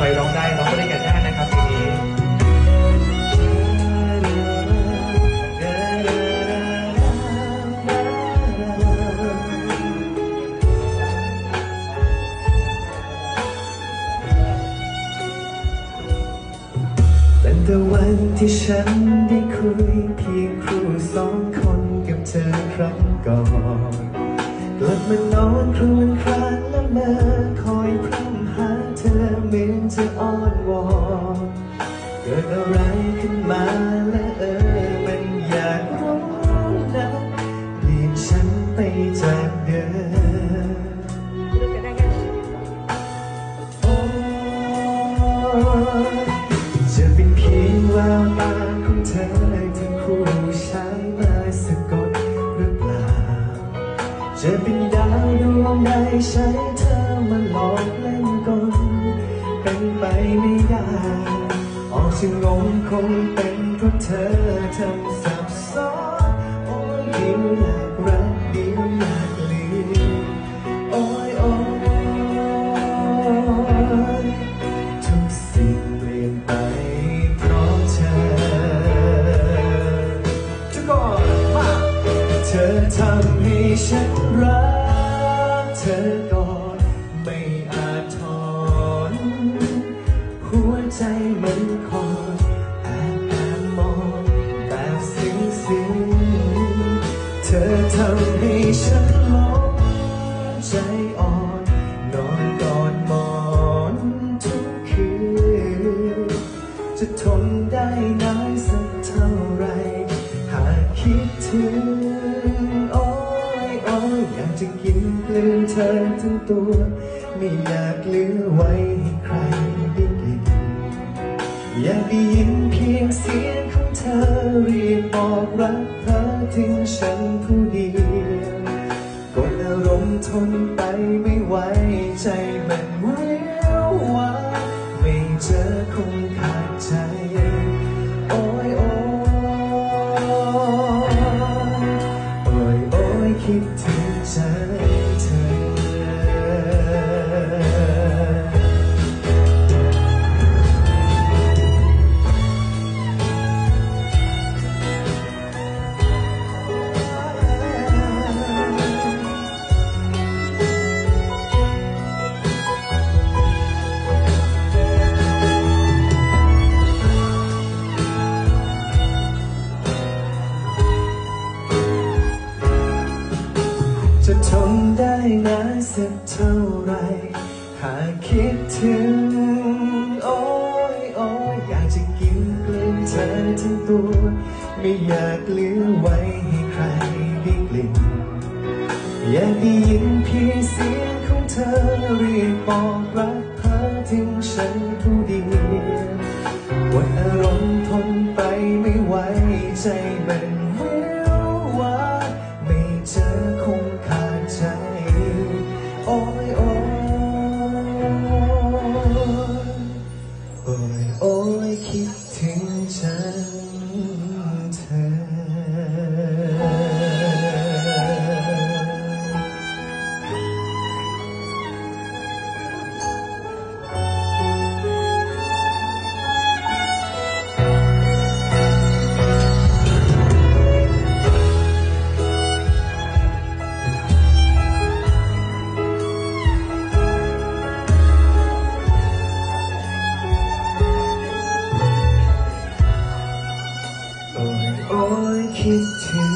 ใครร้องได้ร้องไปด้วยกันได้นะครับเพลงนี้ตั้งแต่วันที่ฉันได้คุยเพียงครูสองคนกับเธอครั้งก่อนกลับมานอนครวนครางละเมื่อ เธอเหมือนจะอ้อนวอนเกิดอะไรขึ้นมาและเออมันอยากรู้นะเปลี่ยนฉันไปจากเดิมโอ้จะเป็นเพียงแววตาของเธอทั้งคู่ใช้มาสะกดหรือเปล่า จะเป็นดาวดวงใดใช้เธอมาหลอกเล่น เป็นไปไม่ได้ ออกจะงงคงเป็นเพราะเธอทำสับสนโอ้ยเดียวอยากรักเดียวอยากลืมโอ้ยโอ้ยทุกสิ่งเปลี่ยนไปเพราะเธอทุกคนมาเธอทำให้ฉันรักเธอก่อน ทำให้ฉันหลงใจอ่อน นอนกอดหมอนทุกคืนจะทนได้นานสักเท่าไร หากคิดถึงโอ้ยโอ้ยอยากจะกินกลืนเธอทั้งตัว ไม่อยากเหลือไว้ให้ใครได้กินอยากได้ยินเพียงเสียงของเธอรียกบอกรักเธอ ถึงฉันผู้เดียวกดอารมณ์ทนไปไม่ไหวใจมันเวียววาไม่เจอคงขาดใจโอยโอ้ยโอ้ยโอ้ยคิดถึง นานสักเท่าไร หากคิดถึง โอ้ยโอ้ยอยากจะกินกลืนเธอทั้งตัว ไม่อยากเหลือไว้ให้ใครได้กลิ่นอยากได้ยินเพียงเสียงของเธอเรียกบอกรักเธอถึงฉันผู้เดียววันอารมณ์ทนไปไม่ไหวใจมัน ฉั โอ้